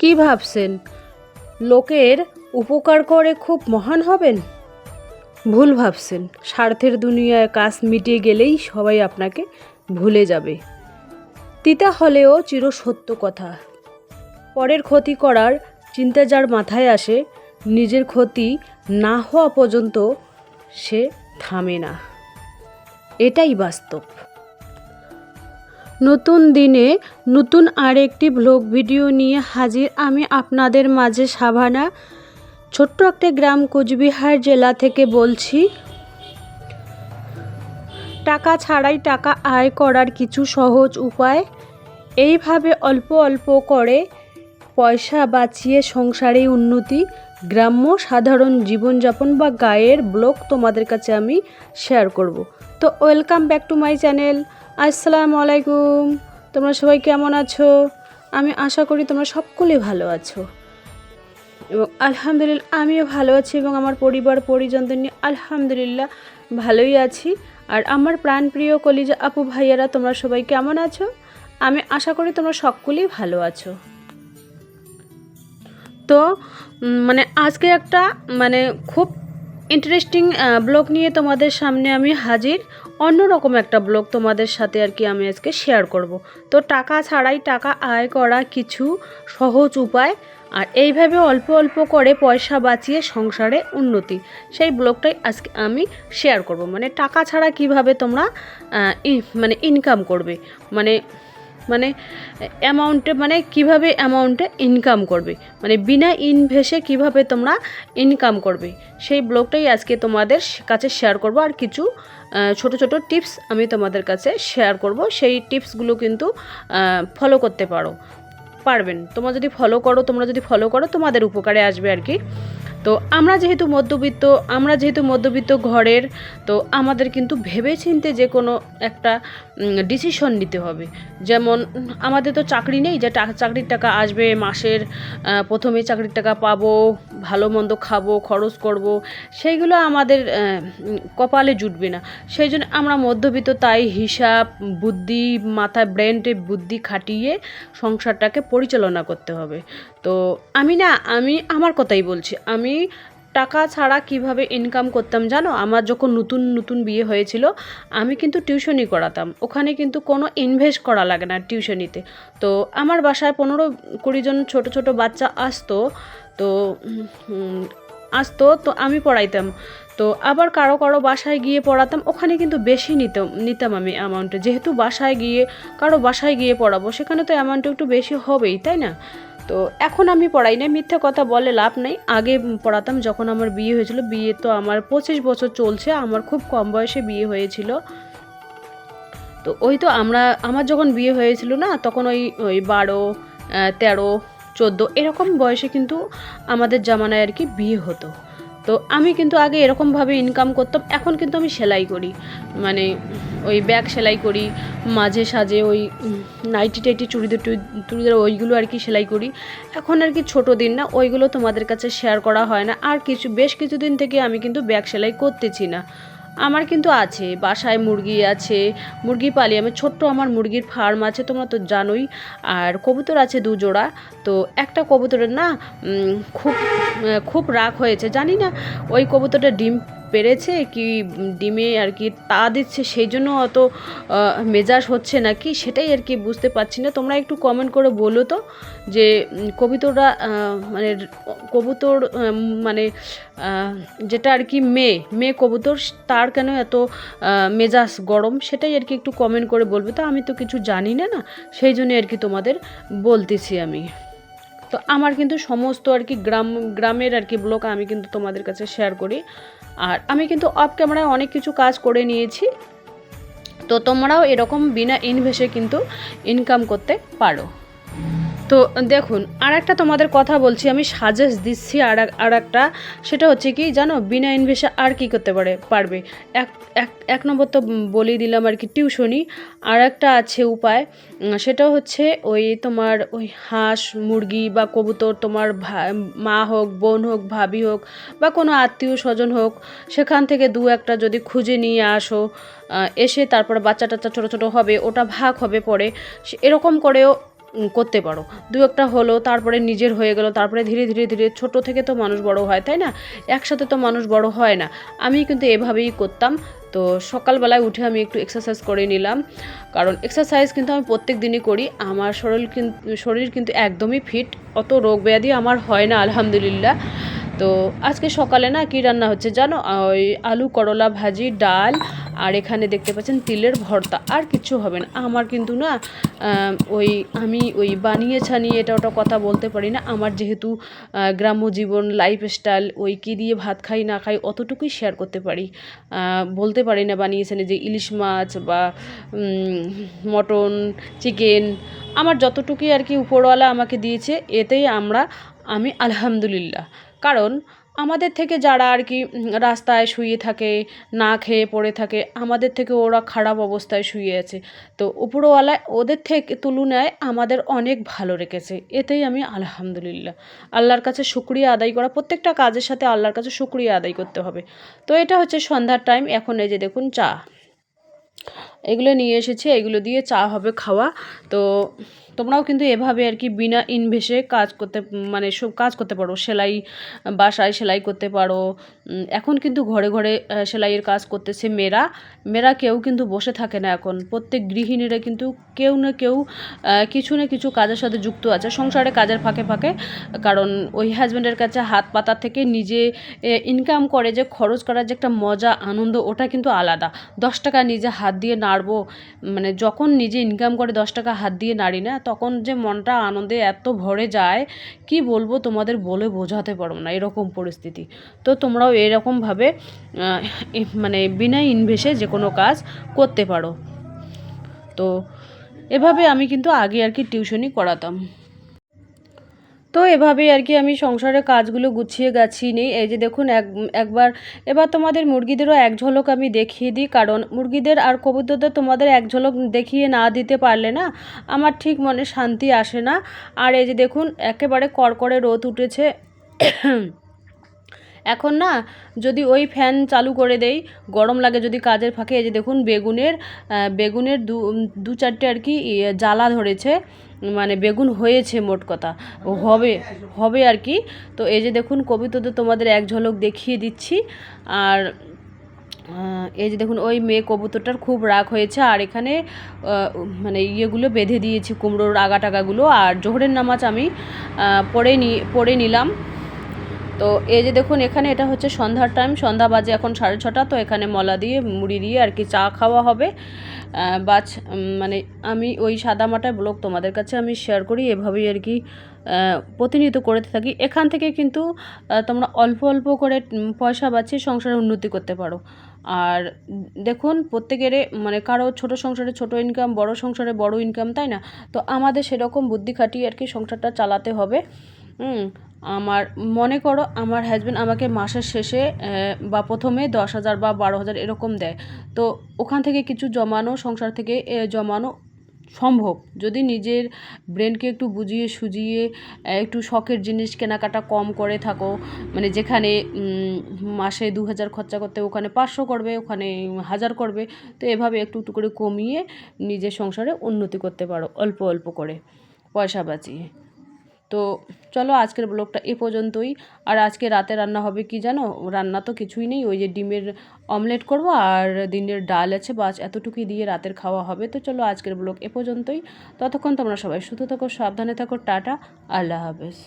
কি ভাবছেন? লোকের উপকার করে খুব মহান হবেন? ভুল ভাবছেন। স্বার্থের দুনিয়ায় কাজ মিটিয়ে গেলেই সবাই আপনাকে ভুলে যাবে। তিতা হলেও চিরসত্য কথা। পরের ক্ষতি করার চিন্তা যার মাথায় আসে, নিজের ক্ষতি না হওয়া পর্যন্ত সে থামে না। এটাই বাস্তব। নতুন দিনে নতুন আরেকটি ব্লগ ভিডিও নিয়ে হাজির আমি আপনাদের মাঝে সাভানা। ছোট্ট একটা গ্রাম কোচবিহার জেলা থেকে বলছি, টাকা ছাড়াই টাকা আয় করার কিছু সহজ উপায়। এইভাবে অল্প অল্প করে পয়সা বাঁচিয়ে সংসারে উন্নতি। গ্রাম্য সাধারণ জীবনযাপন বা গায়ের ব্লগ তোমাদের কাছে আমি শেয়ার করব। তো welcome back to my channel আসসালামু আলাইকুম। তোমরা সবাই কেমন আছো? আমি আশা করি তোমরা সকলে ভালো আছো। এবং আলহামদুলিল্লাহ আমিও ভালো আছি এবং আমার পরিবার, পরিজনদের নিয়ে আলহামদুলিল্লাহ ভালোই আছি। আর আমার প্রাণপ্রিয় কলিজা আপু ভাইয়ারা, তোমরা সবাই কেমন আছো? আমি আশা করি তোমরা সকলেই ভালো আছো। তো মানে আজকে একটা মানে খুব ইন্টারেস্টিং ব্লগ নিয়ে তোমাদের সামনে আমি হাজির। অন্যরকম একটা ব্লগ তোমাদের সাথে আর কি আমি আজকে শেয়ার করব। তো টাকা ছাড়াই টাকা আয় করা কিছু সহজ উপায়, আর এইভাবে অল্প অল্প করে পয়সা বাঁচিয়ে সংসারে উন্নতি। সেই ব্লগটাই আজকে আমি শেয়ার করব। মানে টাকা ছাড়া কীভাবে তোমরা মানে ইনকাম করবে। মানে মানে অ্যামাউন্টে মানে কীভাবে অ্যামাউন্টে ইনকাম করবে? মানে বিনা ইনভেসে কীভাবে তোমরা ইনকাম করবে? সেই ব্লগটাই আজকে তোমাদের কাছে শেয়ার করব। আর কিছু ছোট ছোট টিপস আমি তোমাদের কাছে শেয়ার করব। সেই টিপসগুলো কিন্তু ফলো করতে পারো। পারবেন। তোমরা যদি ফলো করো, তোমরা যদি ফলো করো, তোমাদের উপকারে আসবে আর কি। তো আমরা যেহেতু মধ্যবিত্ত, আমরা যেহেতু মধ্যবিত্ত ঘরের, তো আমাদের কিন্তু ভেবে চিনতে যে কোনো একটা ডিসিশন নিতে হবে। যেমন, আমাদের তো চাকরি নেই, যে চাকরির টাকা আসবে মাসের প্রথমে চাকরির টাকা পাবো, ভালো মন্দ খাব, খরচ করব, সেইগুলো আমাদের কপালে জুটবে না। সেই জন্য আমরা মধ্যবিত্ত তাই হিসাব, বুদ্ধি মাথা ব্রেনটে বুদ্ধি খাটিয়ে সংসারটাকে পরিচালনা করতে হবে। তো আমি না, আমি, আমার কথাই বলছি, আমি টাকা ছাড়া কীভাবে ইনকাম করতাম জানো? আমার যখন নতুন নতুন বিয়ে হয়েছিল, আমি কিন্তু টিউশনি করাতাম। ওখানে কিন্তু কোনো ইনভেস্ট করা লাগে না টিউশনিতে। তো আমার বাসায় পনেরো কুড়ি জন ছোট ছোট বাচ্চা আসতো, তো আসতো, তো আমি পড়াইতাম। তো আবার কারও কারও বাসায় গিয়ে পড়াতাম, ওখানে কিন্তু বেশি নিতাম নিতাম আমি অ্যামাউন্টে যেহেতু বাসায় গিয়ে, কারও বাসায় গিয়ে পড়াবো, সেখানে তো অ্যামাউন্ট একটু বেশি হবেই, তাই না? তো এখন আমি পড়াই না মিথ্যে কথা বলে লাভ নেই। আগে পড়াতাম যখন আমার বিয়ে হয়েছিল, বিয়ে তো আমার পঁচিশ বছর চলছে, আমার খুব কম বয়সে বিয়ে হয়েছিল। তো ওই তো আমরা, আমার যখন বিয়ে হয়েছিল না, তখন ওই ওই বারো তেরো, চোদ্দ, এরকম বয়সে কিন্তু আমাদের জামানায় আর কি বিয়ে হতো। তো আমি কিন্তু আগে এরকমভাবে ইনকাম করতাম, এখন কিন্তু আমি সেলাই করি। মানে ওই ব্যাগ সেলাই করি, মাঝে সাজে ওই নাইটি টাইটি চুড়িদার চুড়িদার ওইগুলো আর কি সেলাই করি। এখন আর কি ছোটো দিন না, ওইগুলো তোমাদের কাছে শেয়ার করা হয় না। আর কিছু, বেশ কিছুদিন থেকে আমি কিন্তু ব্যাগ সেলাই করতেছি না। আমার কিন্তু আছে, বাসায় মুরগি আছে, মুরগি পালি, আমি ছোট্ট আমার মুরগির ফার্ম আছে, তোমরা তো জানোই, আর কবুতর আছে দু জোড়া, তো একটা কবুতরের না খুব খুব রাগ হয়েছে, জানি না, ওই কবুতরটা ডিম পেরেছে কি ডিমে আর কি তা দিচ্ছে সেই জন্য অত মেজাজ হচ্ছে নাকি সেটাই আর কি বুঝতে পারছি না। তোমরা একটু কমেন্ট করে বলো তো যে উম, কবুতররা মানে কবুতর মানে যেটা আর কি মেয়ে মেয়ে কবুতর তার কেন এত মেজাজ গরম? সেটাই আর কি একটু কমেন্ট করে বলবে। তো আমি তো কিছু জানি না না সেই জন্য আর কি তোমাদের বলতেছি আমি। তো আমার কিন্তু সমস্ত আর কি গ্রাম, গ্রামের আর কি ব্লগ আমি কিন্তু তোমাদের কাছে শেয়ার করি। আর আমি কিন্তু অফ ক্যামেরায় অনেক কিছু কাজ করে নিয়েছি। তো তোমরাও এরকম বিনা ইনভেসে কিন্তু ইনকাম করতে পারো। তো দেখুন আর একটা তোমাদের কথা বলছি, আমি সাজেস্ট দিচ্ছি আর আর একটা সেটা হচ্ছে কি, জানো, বিনা ইনভেস্টে আর কি করতে পারে, পারবে? এক এক এক নম্বর তো বলেই দিলাম আর কি টিউশনি আর একটা আছে উপায় সেটা হচ্ছে ওই তোমার ওই হাঁস, মুরগি বা কবুতর তোমার মা হোক, বোন হোক, ভাবি হোক বা কোনো আত্মীয় স্বজন হোক, সেখান থেকে দু একটা যদি খুঁজে নিয়ে আসো এসে তারপরে বাচ্চা টাচ্চা ছোটো ছোটো হবে, ওটা ভাগ হবে পরে। এরকম করেও করতে পারো। দু একটা হলো, তারপরে নিজের হয়ে গেল, তারপরে ধীরে ধীরে ধীরে ছোট থেকে তো মানুষ বড় হয়, তাই না? একসাথে তো মানুষ বড় হয় না। আমি কিন্তু এভাবেই করতাম। তো সকালবেলায় উঠে আমি একটু এক্সারসাইজ করে নিলাম। কারণ এক্সারসাইজ কিন্তু আমি প্রত্যেক দিনই করি। আমার শরীর কিন্তু শরীর কিন্তু একদমই ফিট অত রোগ ব্যাধি আমার হয় না, আলহামদুলিল্লাহ। তো আজকে সকালে না কি রান্না হচ্ছে জানো? ওই আলু, করলা ভাজি, ডাল আর এখানে দেখতে পাচ্ছেন তিলের ভর্তা। আর কিছু হবে না। আমার কিন্তু না ওই আমি ওই বানিয়ে ছানিয়ে এটা ওটা কথা বলতে পারি না। আমার যেহেতু গ্রাম্য জীবন লাইফস্টাইল ওই কী দিয়ে ভাত খাই না খাই অতটুকুই শেয়ার করতে পারি। বলতে পারি না বানিয়েছেন যে ইলিশ মাছ বা মটন চিকেন আমার যতটুকুই আর কি উপরওয়ালা আমাকে দিয়েছে, এতেই আমরা আমি আলহামদুলিল্লাহ। কারণ আমাদের থেকে যারা আর কি রাস্তায় শুয়ে থাকে, না খেয়ে পড়ে থাকে, আমাদের থেকে ওরা খারাপ অবস্থায় শুয়ে আছে। তো উপরওয়ালা ওদের থেকে তুলনায় আমাদের অনেক ভালো রেখেছে। এতেই আমি আলহামদুলিল্লাহ। আল্লাহর কাছে শুক্রিয়া আদায় করা, প্রত্যেকটা কাজের সাথে আল্লাহর কাছে শুক্রিয়া আদায় করতে হবে। তো এটা হচ্ছে সন্ধ্যার টাইম এখন এই যে দেখুন চা। এগুলো নিয়ে এসেছি, এগুলো দিয়ে চা হবে, খাওয়া। তো তোমরাও কিন্তু এভাবে আর কি বিনা ইনভেস্টে কাজ করতে মানে সব কাজ করতে পারো। সেলাই, বাসায় সেলাই করতে পারো। এখন কিন্তু ঘরে ঘরে সেলাইয়ের কাজ করতেছে মেয়েরা। মেয়েরা কেউ কিন্তু বসে থাকে না এখন। প্রত্যেক গৃহিণীরা কিন্তু কেউ না কেউ কিছু না কিছু কাজের সাথে যুক্ত আছে। সংসারে কাজের ফাঁকে ফাঁকে, কারণ ওই হাজব্যান্ডের কাছে হাত পাতা থেকে নিজে ইনকাম করে যে খরচ করার যে একটা মজা, আনন্দ, ওটা কিন্তু আলাদা। দশ টাকা নিজে হাত দিয়ে নাড়বো। মানে যখন নিজে ইনকাম করে দশ টাকা হাত দিয়ে নাড়ি না, তখন যে মনটা আনন্দে এত ভরে যায়, কি বলব তোমাদের বলে বোঝাতে পারব না, এরকম পরিস্থিতি। তো তোমরাও এরকমভাবে মানে বিনা ইনভেসে যে কোনো কাজ করতে পারো। তো এভাবে আমি কিন্তু আগে আর কি টিউশনই করাতাম। তো এভাবেই আর কি আমি সংসারের কাজগুলো গুছিয়ে গাছিয়ে নিই। এই যে দেখুন, এক, একবার, এবার তোমাদের মুরগিদেরও এক ঝলক আমি দেখিয়ে দিই, কারণ মুরগিদের আর কবুতরদের তোমাদের এক ঝলক দেখিয়ে না দিতে পারলে না আমার ঠিক মনে শান্তি আসে না। আর এই যে দেখুন, একেবারে কড়কড়ে রোদ উঠেছে। এখন না, যদি ওই ফ্যান চালু করে দেই, গরম লাগে যদি কাজের ফাঁকে, এই যে দেখুন, বেগুনের বেগুনের দু দু চারটে আর কি ইয়ে জ্বালা ধরেছে। মানে বেগুন হয়েছে মোট কথা। হবে হবে আর কি। তো এই যে দেখুন কবিতাতে তোমাদের এক ঝলক দেখিয়ে দিচ্ছি। আর এই যে দেখুন, ওই মেয়ে কবুতরটার খুব রাগ হয়েছে। আর এখানে মানে ইয়েগুলো বেঁধে দিয়েছি, কুমড়োর আগা টাকাগুলো আর জোহরের নামাজ আমি পড়ে নি, পড়ে নিলাম। তো এই যে দেখুন এখানে এটা হচ্ছে সন্ধ্যার টাইম সন্ধ্যা বাজে এখন সাড়ে ছটা তো এখানে মলা দিয়ে মুড়ি দিয়ে আর কি চা খাওয়া হবে। বাচ মানে আমি ওই সাদামাটা ব্লগ তোমাদের কাছে আমি শেয়ার করি এভাবেই আর কি আহ, প্রতিনিয়ত করে থাকি। এখান থেকে কিন্তু তোমরা অল্প অল্প করে পয়সা বাঁচিয়ে সংসারে উন্নতি করতে পারো। আর দেখুন প্রত্যেকের মানে কারও ছোট সংসারে ছোট ইনকাম বড় সংসারে বড় ইনকাম তাই না? তো আমাদের সেরকম বুদ্ধি খাটিয়ে আর কি সংসারটা চালাতে হবে। আমার, মনে করো আমার হাজব্যান্ড আমাকে মাসের শেষে বা প্রথমে দশ হাজার বা বারো হাজার এরকম দেয়। তো ওখান থেকে কিছু জমানো, সংসার থেকে জমানো সম্ভব। যদি নিজের ব্রেনকে একটু বুঝিয়ে সুজিয়ে একটু শখের জিনিস কেনাকাটা কম করে থাকো মানে যেখানে মাসে দু হাজার খরচা করতে ওখানে পাঁচশো করবে, ওখানে হাজার করবে, তো এভাবে একটু একটু করে কমিয়ে নিজের সংসারে উন্নতি করতে পারো, অল্প অল্প করে, পয়সা বাঁচিয়ে। তো চলো আজকের ব্লগটা এ পর্যন্তই। আর আজকে রাতে রান্না হবে কি জানো? রান্না তো কিছুই নেই, ওই যে ডিমের অমলেট করব আর দিনের ডাল আছে, বাস এতটুকুই দিয়ে রাতের খাওয়া হবে। তো চলো আজকের ব্লগ এ পর্যন্তই। ততক্ষণ তোমরা সবাই সুস্থ থাকো, সাবধানে থাকো, টাটা, আল্লাহ হাফেজ।